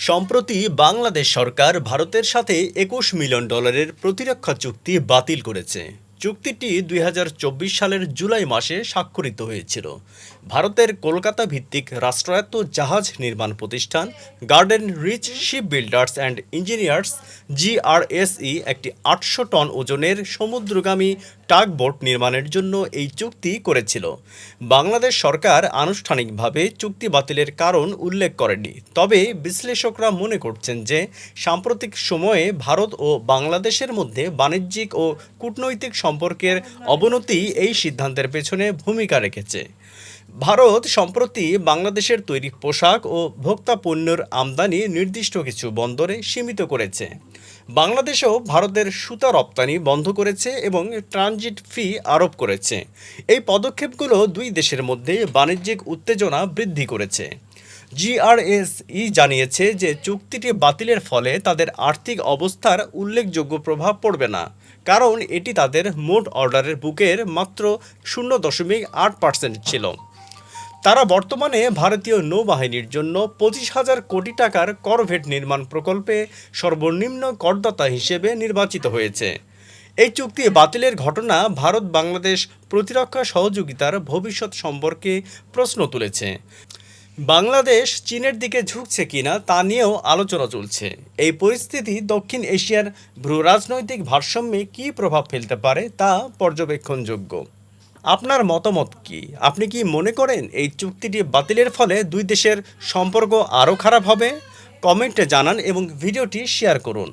সম্প্রতি বাংলাদেশ সরকার ভারতের সাথে একুশ মিলিয়ন ডলারের প্রতিরক্ষা চুক্তি বাতিল করেছে। চুক্তিটি দুই হাজার চব্বিশ সালের জুলাই মাসে স্বাক্ষরিত হয়েছিল। ভারতের কলকাতা ভিত্তিক রাষ্ট্রায়ত্ত জাহাজ নির্মাণ প্রতিষ্ঠান Garden Reach Ship Builders and Engineers GRSE একটি আটশো টন ওজনের সমুদ্রগামী টাগ বোট নির্মাণের জন্য এই চুক্তি করেছিল। বাংলাদেশ সরকার আনুষ্ঠানিকভাবে চুক্তি বাতিলের কারণ উল্লেখ করেনি। তবে বিশ্লেষকরা মনে করছেন যে, সাম্প্রতিক সময়ে ভারত ও বাংলাদেশের মধ্যে বাণিজ্যিক ও কূটনৈতিক সম্পর্কের অবনতি এই সিদ্ধান্তের পেছনে ভূমিকা রেখেছে। ভারত সম্প্রতি বাংলাদেশের তৈরি পোশাক ও ভোক্তা পণ্যের আমদানি নির্দিষ্ট কিছু বন্দরে সীমিত করেছে। বাংলাদেশও ভারতের সুতা রপ্তানি বন্ধ করেছে এবং ট্রানজিট ফি আরোপ করেছে। এই পদক্ষেপগুলো দুই দেশের মধ্যে বাণিজ্যিক উত্তেজনা বৃদ্ধি করেছে। জিআরএসই জানিয়েছে যে চুক্তিটি বাতিলের ফলে তাদের আর্থিক অবস্থার উল্লেখযোগ্য প্রভাব পড়বে না, কারণ এটি তাদের মোট অর্ডারের বুকের মাত্র শূন্য দশমিক আট পার্সেন্ট ছিল। তারা বর্তমানে ভারতীয় নৌবাহিনীর জন্য পঁচিশ হাজার কোটি টাকার করভেট নির্মাণ প্রকল্পে সর্বনিম্ন করদাতা হিসেবে নির্বাচিত হয়েছে। এই চুক্তি বাতিলের ঘটনা ভারত বাংলাদেশ প্রতিরক্ষা সহযোগিতার ভবিষ্যৎ সম্পর্কে প্রশ্ন তুলেছে। বাংলাদেশ চীনের দিকে ঝুঁকছে কিনা তা নিয়েও আলোচনা চলছে। এই পরিস্থিতি দক্ষিণ এশিয়ার ভূ রাজনৈতিক ভারসাম্যে কী প্রভাব ফেলতে পারে তা পর্যবেক্ষণযোগ্য। আপনার মতামত কি? আপনি কি মনে করেন এই চুক্তিটি বাতিলের ফলে দুই দেশের সম্পর্ক আরও খারাপ হবে? কমেন্টে জানান এবং ভিডিওটি শেয়ার করুন।